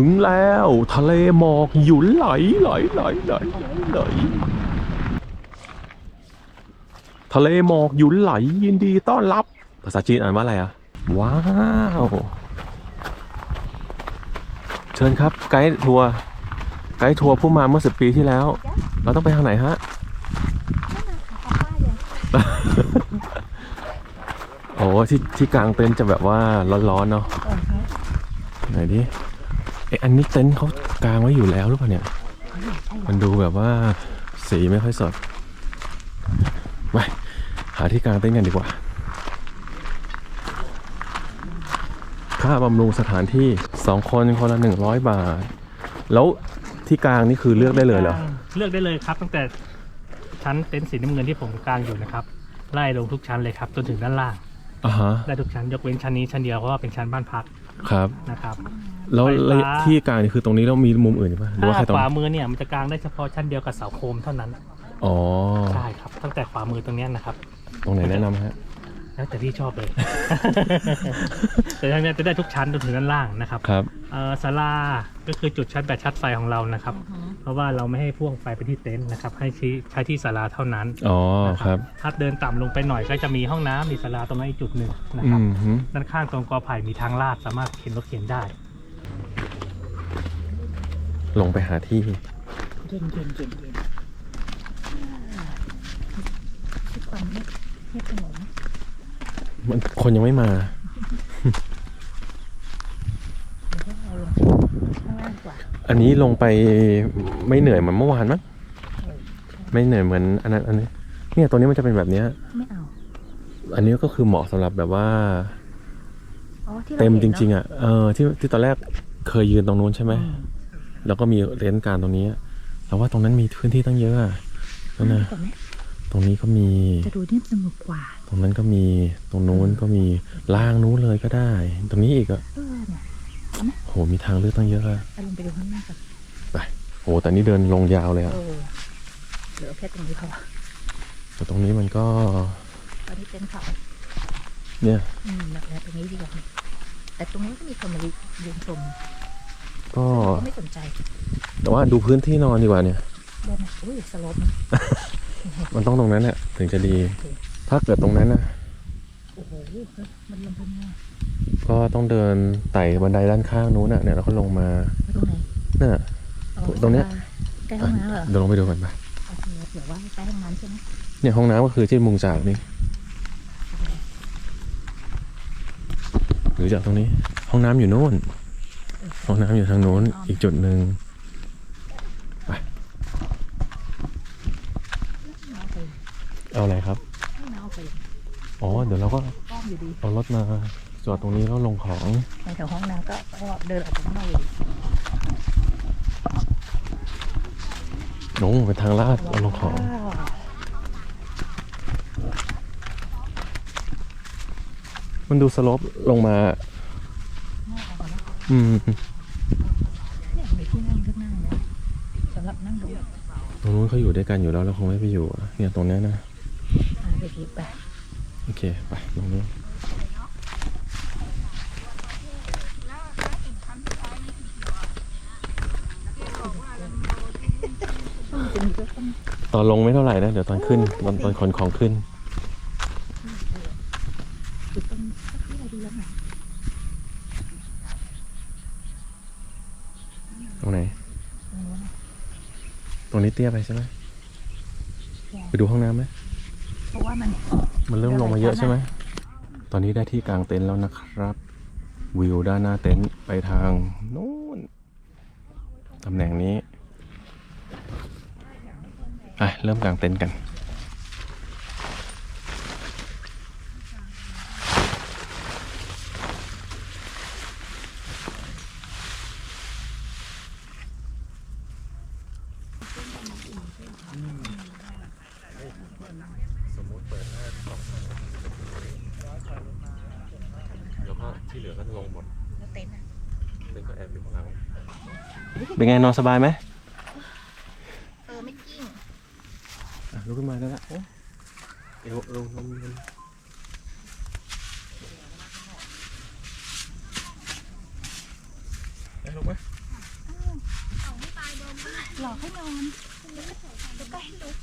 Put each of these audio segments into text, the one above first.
ถึงแล้ว ทะเลหมอกหยุนไหลไหลไหลไหลไหลทะเลหมอกหยุนไหลยินดีต้อนรับ ภาษาจีนอ่านว่าอะไรอะ ว้าว เชิญครับ ไกด์ทัวร์ไกด์ทัวร์ผู้มาเมื่อสิบปีที่แล้ว เราต้องไปทางไหนฮะโอ้ที่ที่กลางเต็นท์จะแบบว่าร้อนๆเนาะไหนดิ ไอยอันนี้เต็นท์เขากางไว้อยู่แล้วหรือเปล่าเนี่ย มันดูแบบว่าสีไม่ค่อยสดไปหาที่กลางเต็นท์กันดีกว่า ค่าบำรุงสถานที่สองคนคนละหนึ่งร้อยบาท แล้วที่กลางนี่คือเลือกได้เลยเหรอ เลือกได้เลยครับ ตั้งแต่ชั้นเต็นท์สีน้ำเงินที่ผมกางอยู่นะครับ ไล่ลงทุกชั้นเลยครับจนถึงด้านล่างอ่าฮะได้ทุกชั้นยกเว้นชั้นนี้ชั้นเดียวเพราะว่าเป็นชั้นบ้านพักครับนะครับ แล้วไฟฟ้าระยะที่กลางนี่คือตรงนี้แล้วมีมุมอื่นอีกปะหรือว่าถ้าแค่ตรขงวามือเนี่ยมันจะกางได้เฉพาะชั้นเดียวกับเสาโคมเท่านั้นอ๋อใช่ครับ ตั้งแต่ขวามือตรงเนี้ยนะครับ ตรงไหนแนะนำฮะ แล้วแต่ที่ชอบเลย แต่ทั้งเนี้ยจะได้ทุกชั้นจนถึงด้านล่างนะครับครับ เอ่อศาลาก็คือจุดชาร์จแบตชาร์จไฟของเรานะครับ เพราะว่าเราไม่ให้พ่วงไฟไปที่เต็นท์นะครับ ให้ใช้ใช้ที่ศาลาเท่านั้นอ๋อครับ ถ้าเดินต่ำลงไปหน่อยก็จะมีห้องน้ำมีศาลาตรงนั้นอีกจุดหนึ่งนะอืครับ มฮึด้านข้างตรงกอไผ่มีทางลาดสามารถเข็นรถเข็นได้ ลงไปหาที่ เย็นเย็นเย็นเย็นทุกความเงียบเงียบสงบนะมันคนยังไม่มา เดี๋ยวเราลงข้างล่างดีกว่าอันนี้ลงไปไม่เหนื่อยเหมือนเมื่อวานมั้งไม่เหนื่อยเหมือนอันนั้นอันนี้เนี่ยตัวนี้มันจะเป็นแบบเนี้ย ไม่เอาอันนี้ก็คือเหมาะสำหรับแบบว่า อ๋อที่เราเต็มจริง ๆ อะ เออที่ที่ตอนแรกเคยยืนตรงนู้นใช่ไหม อืม แล้วก็มีเต็นท์กลารตรงนี้เราว่าตรงนั้นมีพื้นที่ตั้งเยอะอะนั่นนะก่อนไหมตรงนี้ก็มีจะดูนิ่มสงบกว่า ตรงนั้นก็มีตรงนู้นก็มีล่างนู้นเลยก็ได้ ตรงนี้อีกอะเออเนี่ยโหมีทางเลือกตั้งเยอะอะเอาลงไปดูข้างล่างกันไปโหแต่นี่เดินลงยาวเลยอะเออเหลือแค่ตรงนี้พอแต่ตรงนี้มันก็ตอนนี้เป็นเขาเนี่ยอืมแบบนี้ตรงนี้ดีกว่าแต่ตรงนี้ก็มีคนมายืนชม ก็ก็ไม่สนใจ แต่ว่าดูพื้นที่นอนดีกว่าเนี่ยเดินมาอุ้ยสลบนะมันต้องตรงนั้นแหละถึงจะดี ถ้าเกิดตรงนั้นนะโอ้โหเฮ้ยมันลงไปเนี่ยก็ต้องเดินไต่บันไดด้านข้างนู้นน่ะเนี่ยแล้วก็ลงมาไปตรงไหนน่ะอ๋อตรงเนี้ยใกล้ห้องน้ำเหรอเดินลงไปดูกันไปโอเคเดี๋ยวว่าใกล้ห้องน้ำใช่ไหมเนี่ยห้องน้ำก็คือที่มุงจากนี่หรือจากตรงนี้ ห้องน้ำอยู่โน่น ห้องน้ำอยู่ทางโน้นอีกจุดหนึ่งน้ำไปเอาอะไรครับให้น้ำไปอ๋อเดี๋ยวเราก็กล้องอยู่ดีเอารถมาจอดตรงนี้แล้วลงของในแถวห้องน้ำก็ก็เดินออกไปข้างนอกอยู่ดีลงเป็นทางลาดเอาลงของว้าวมันดูสโลปลงมาน่าเอาก่อนนะอืมเนี่ยมีที่นั่งข้างหน้านะสำหรับนั่งดูตรงนู้นเขาอยู่ด้วยกันอยู่แล้วเราคงไม่ไปอยู่อะเนี่ยตรงเนี้ยนะ อ่าไปทีไป โอเค ไปตรงนี้ต้องจะมีก็ต้องตอนลงไม่เท่าไหร่นะ เดี๋ยวตอนขึ้น ตอนตอนขนของขึ้น จุดตรงสักที่เราดูแล้วหน่อย ตรงไหน ตรงนู้นนะ ต รงนี้เตี้ยไปใช่ไหมไปดูห้องน้ำไหมเพราะว่ามัน มันเริ่มลงมาเยอะใช่ไหมตอนนี้ได้ที่กลางเต็นท์แล้วนะครับ วิวด้านหน้าเต็นท์ไปทางนู้นตำแหน่งนี้อะเริ่มกลางเต็นท์กัน เป็นไงนอนสบายไหมเออไม่กิ้งลุกขึ้นมาแล้วโะเอวเอวลงลนได้ลุกไหมหลอกให้นอนแล้วก็ให้ลุก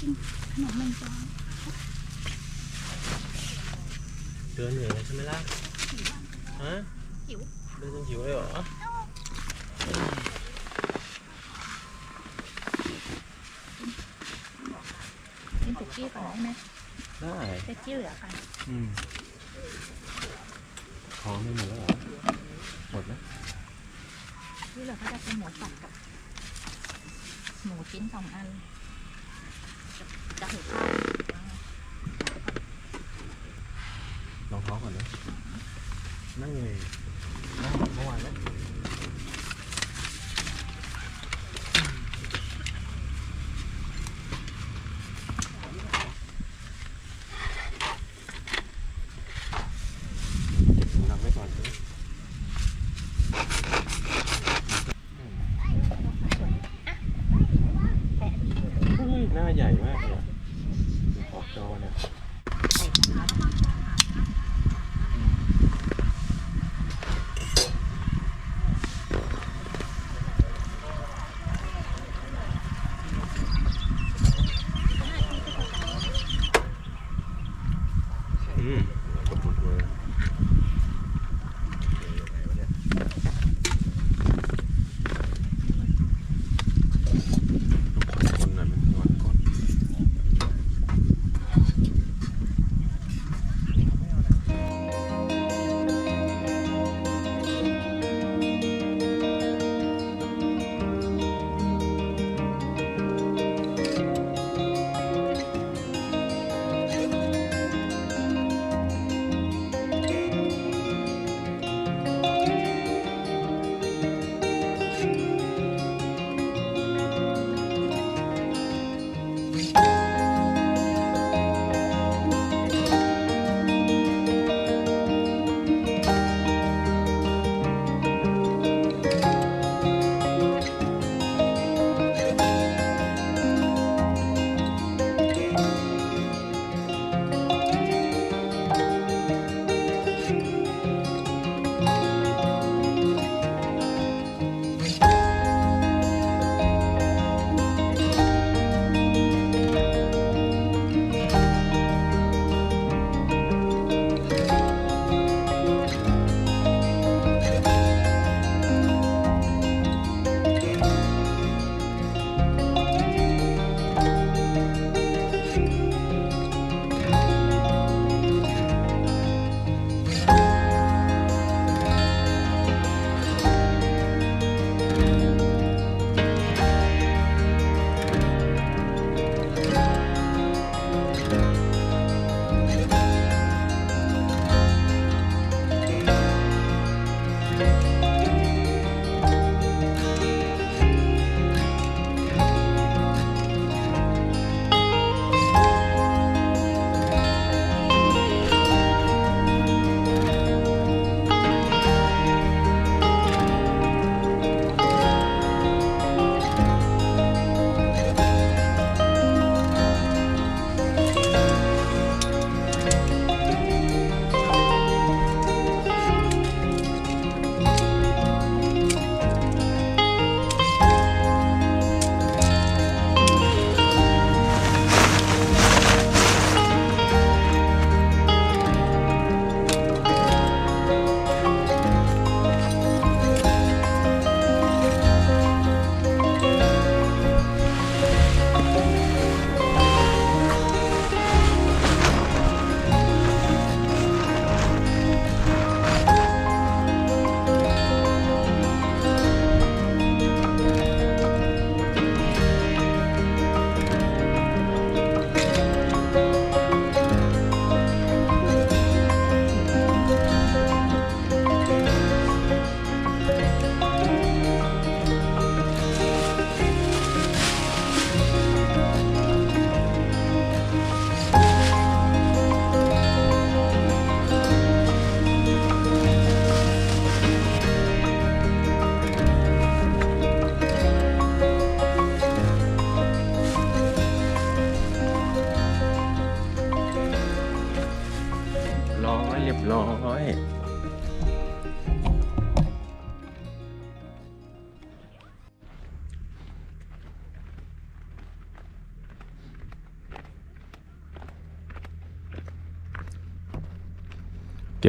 กินขนมมันจองเดินเหนื่อยเลยใช่ไหมล่ะฮะหิวเดินจนหิวเลยเหรอกินสุกี้ก่อนได้ไหมได้เจ๊จี้เหลือกันอืมท้องไม่หมดแล้วเหรอหมดแล้วที่เหลือก็จะเป็นหมูสับกับหมูชิ้นสองอัน กับกับหูข้าวลองท้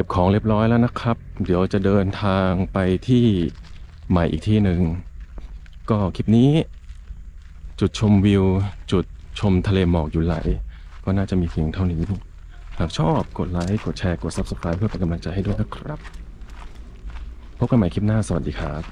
ก็บของเรียบร้อยแล้วนะครับ เดี๋ยวจะเดินทางไปที่ใหม่อีกที่หนึ่ง ก็คลิปนี้ จุดชมวิว จุดชมทะเลหมอกอยู่ไหล ก็น่าจะมีเพียงเท่านี้ หากชอบกดไลค์ กดแชร์ กด Subscribe เพื่อเป็นกำลังใจให้ด้วยนะครับ พบกันใหม่คลิปหน้า สวัสดีครับ